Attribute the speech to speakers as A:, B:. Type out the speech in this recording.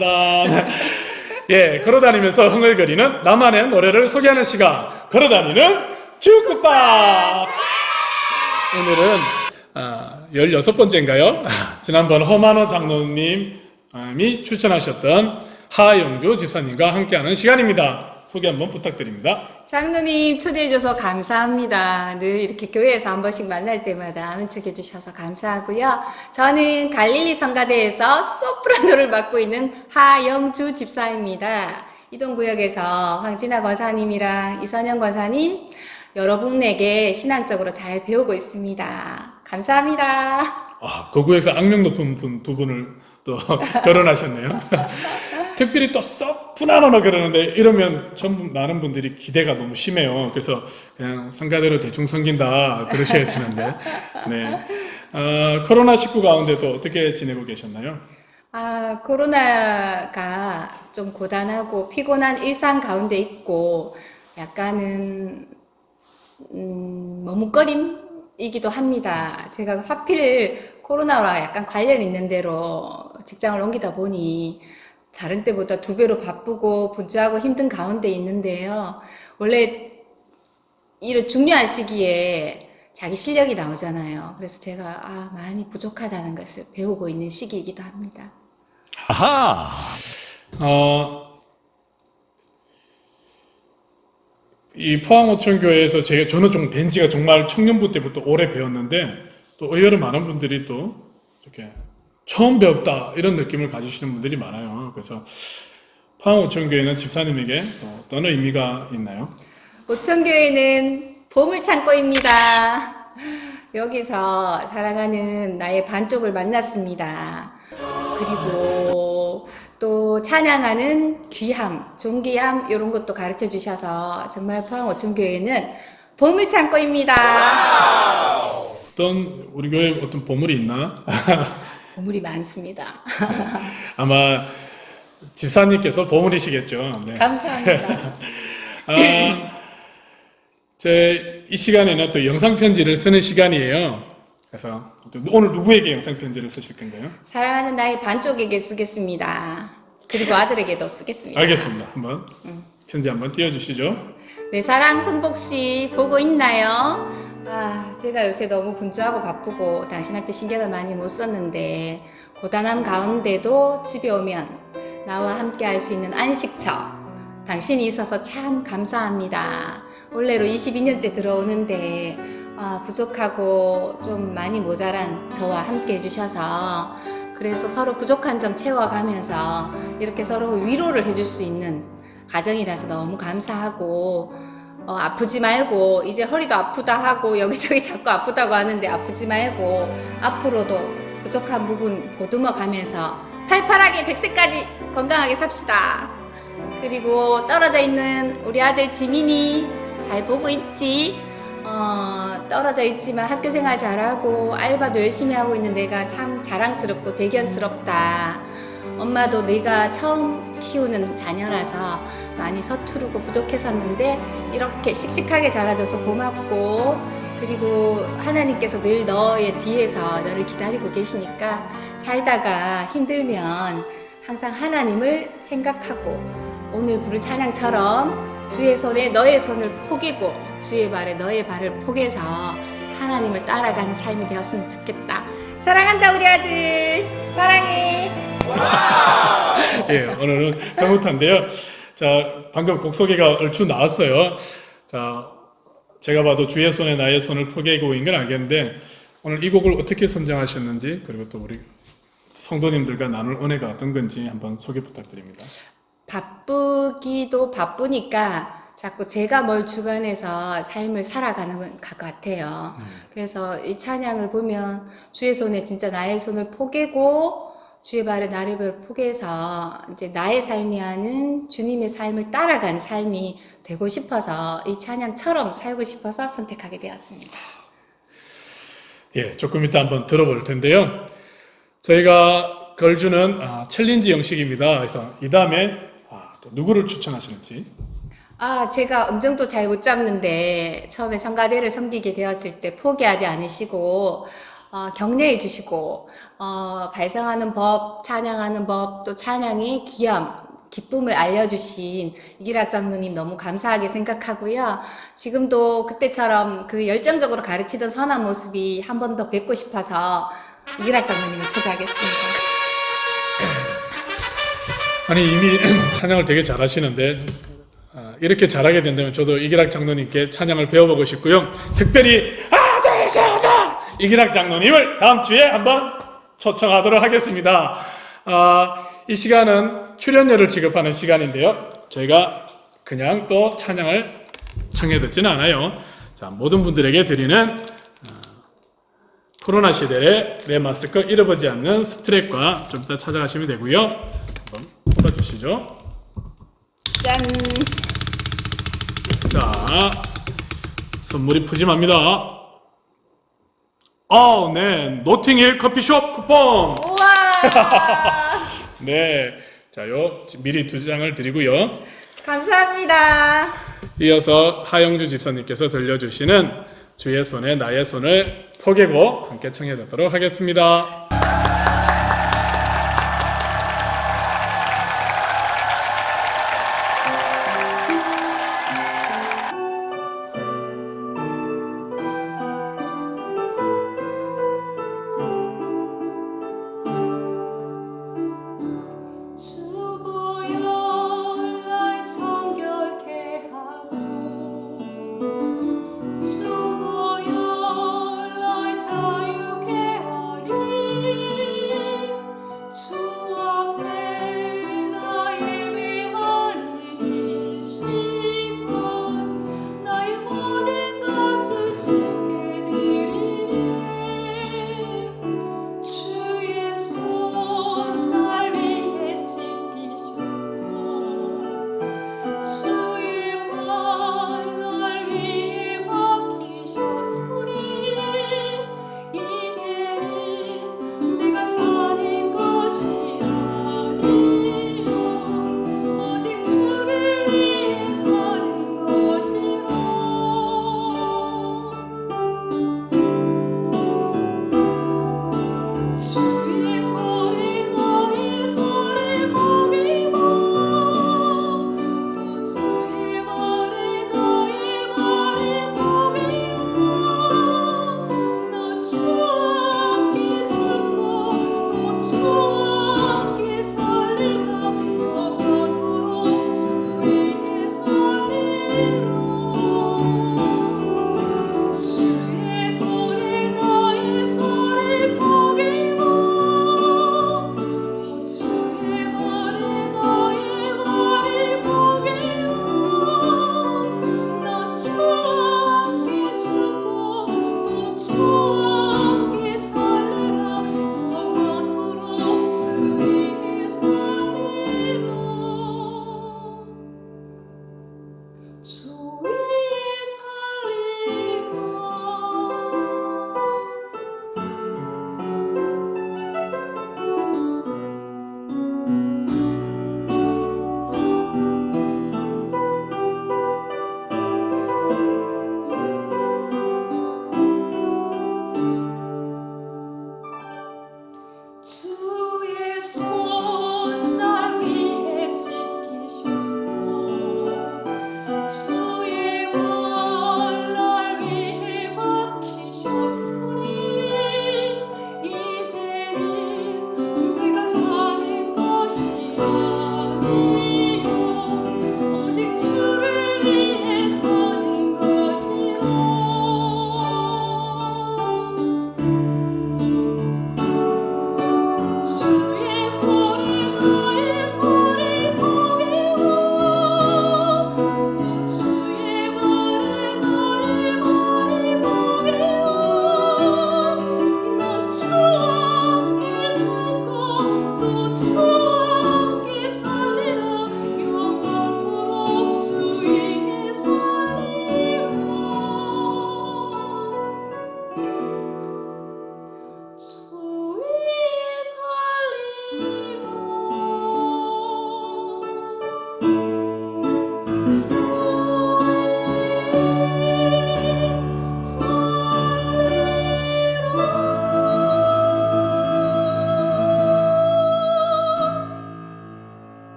A: 따단. 예, 걸어다니면서 흥얼거리는 나만의 노래를 소개하는 시간. 걸어다니는 주크박. 오늘은 아, 16번째인가요? 지난번 허만호 장로님이 추천하셨던 하영주 집사님과 함께하는 시간입니다. 소개 한번 부탁드립니다.
B: 장로님 초대해줘서 감사합니다. 늘 이렇게 교회에서 한 번씩 만날 때마다 아는 척 해주셔서 감사하고요. 저는 갈릴리 성가대에서 소프라노를 맡고 있는 하영주 집사입니다. 이동구역에서 황진아 권사님이랑 이선영 권사님 여러분에게 신앙적으로 잘 배우고 있습니다. 감사합니다.
A: 아, 거구에서 악명 높은 분 두 분을 또 결혼하셨네요. 특별히 또썩 분하노나 그러는데 이러면 전부 많은 분들이 기대가 너무 심해요. 그래서 그냥 성가대로 대충 섬긴다 그러셔야 되는데. 네. 아, 코로나 19 가운데도 어떻게 지내고 계셨나요?
B: 아, 코로나가 좀 고단하고 피곤한 일상 가운데 있고 약간은 음, 머뭇거림이기도 합니다. 제가 하필 코로나와 약간 관련 있는 대로 직장을 옮기다 보니 다른 때보다 두 배로 바쁘고 분주하고 힘든 가운데 있는데요. 원래 이런 중요한 시기에 자기 실력이 나오잖아요. 그래서 제가 아, 많이 부족하다는 것을 배우고 있는 시기이기도 합니다.
C: 아하.
A: 어, 이 포항어촌교회에서 제가 저는 좀 된 지가 정말 청년부 때부터 오래 배웠는데 또 의외로 많은 분들이 또 이렇게 처음 배웠다 이런 느낌을 가지시는 분들이 많아요. 그래서 포항어촌교회는 집사님에게 또 어떤 의미가 있나요?
B: 오천교회는 보물 창고입니다. 여기서 사랑하는 나의 반쪽을 만났습니다. 그리고 또 찬양하는 귀함, 존귀함 이런 것도 가르쳐 주셔서 정말 포항 오천교회는 보물 창고입니다.
A: 어떤 우리 교회 어떤 보물이 있나?
B: 보물이 많습니다.
A: 아마 집사님께서 보물이시겠죠. 네.
B: 감사합니다.
A: 아, 제이 시간에는 또 영상 편지를 쓰는 시간이에요. 그래서 또 오늘 누구에게 영상 편지를 쓰실 건가요?
B: 사랑하는 나의 반쪽에게 쓰겠습니다. 그리고 아들에게도 쓰겠습니다.
A: 알겠습니다. 한번 편지 한번 띄워주시죠.
B: 네, 사랑 승복 씨 보고 있나요? 아, 제가 요새 너무 분주하고 바쁘고 당신한테 신경을 많이 못 썼는데 고단함 가운데도 집에 오면 나와 함께 할 수 있는 안식처 당신이 있어서 참 감사합니다. 올해로 22년째 들어오는데 아, 부족하고 좀 많이 모자란 저와 함께 해주셔서 그래서 서로 부족한 점 채워가면서 이렇게 서로 위로를 해줄 수 있는 가정이라서 너무 감사하고 어, 아프지 말고 이제 허리도 아프다 하고 여기저기 자꾸 아프다고 하는데 아프지 말고 앞으로도 부족한 부분 보듬어 가면서 팔팔하게 100세까지 건강하게 삽시다. 그리고 떨어져 있는 우리 아들 지민이 잘 보고 있지? 어, 떨어져 있지만 학교 생활 잘하고 알바도 열심히 하고 있는 내가 참 자랑스럽고 대견스럽다. 엄마도 내가 처음 키우는 자녀라서 많이 서투르고 부족했었는데 이렇게 씩씩하게 자라줘서 고맙고 그리고 하나님께서 늘 너의 뒤에서 너를 기다리고 계시니까 살다가 힘들면 항상 하나님을 생각하고 오늘 부를 찬양처럼 주의 손에 너의 손을 포개고 주의 발에 너의 발을 포개서 하나님을 따라가는 삶이 되었으면 좋겠다. 사랑한다 우리 아들. 사랑해.
A: 예, 오늘은 흐뭇한데요. 자, 방금 곡 소개가 얼추 나왔어요. 자, 제가 봐도 주의 손에 나의 손을 포개고 인 건 알겠는데 오늘 이 곡을 어떻게 선정하셨는지 그리고 또 우리 성도님들과 나눌 은혜가 어떤 건지 한번 소개 부탁드립니다.
B: 바쁘기도 바쁘니까 자꾸 제가 뭘 주관해서 삶을 살아가는 것 같아요. 그래서 이 찬양을 보면 주의 손에 진짜 나의 손을 포개고 주의 발에 나를 포개서 이제 나의 삶이 하는 주님의 삶을 따라가는 삶이 되고 싶어서 이 찬양처럼 살고 싶어서 선택하게 되었습니다.
A: 예, 조금 이따 한번 들어볼 텐데요. 저희가 걸주는 아, 챌린지 형식입니다. 그래서 이 다음에 아, 또 누구를 추천하시는지
B: 아, 제가 음정도 잘 못 잡는데 처음에 성가대를 섬기게 되었을 때 포기하지 않으시고 어, 격려해 주시고 어, 발성하는 법, 찬양하는 법, 또 찬양의 귀함, 기쁨을 알려주신 이기락 장로님 너무 감사하게 생각하고요. 지금도 그때처럼 그 열정적으로 가르치던 선한 모습이 한 번 더 뵙고 싶어서 이기락 장로님을 초대하겠습니다.
A: 아니 이미 찬양을 되게 잘하시는데 아, 이렇게 잘하게 된다면 저도 이기락 장로님께 찬양을 배워보고 싶고요. 특별히 아들사나 이기락 장로님을 다음 주에 한번 초청하도록 하겠습니다. 아, 이 시간은 출연료를 지급하는 시간인데요. 저희가 그냥 또 찬양을 청해 듣지는 않아요. 자 모든 분들에게 드리는 아, 코로나 시대에 내 마스크 잃어버지 않는 스트랩과 좀 이따 찾아가시면 되고요. 한번 뽑아주시죠.
B: 짠!
A: 자, 선물이 푸짐합니다. 아, 네. 노팅힐 커피숍 쿠폰.
B: 우와!
A: 네. 자, 요 미리 두 장을 드리고요.
B: 감사합니다.
A: 이어서 하영주 집사님께서 들려주시는 주의 손에 나의 손을 포개고 함께 청해 듣도록 하겠습니다.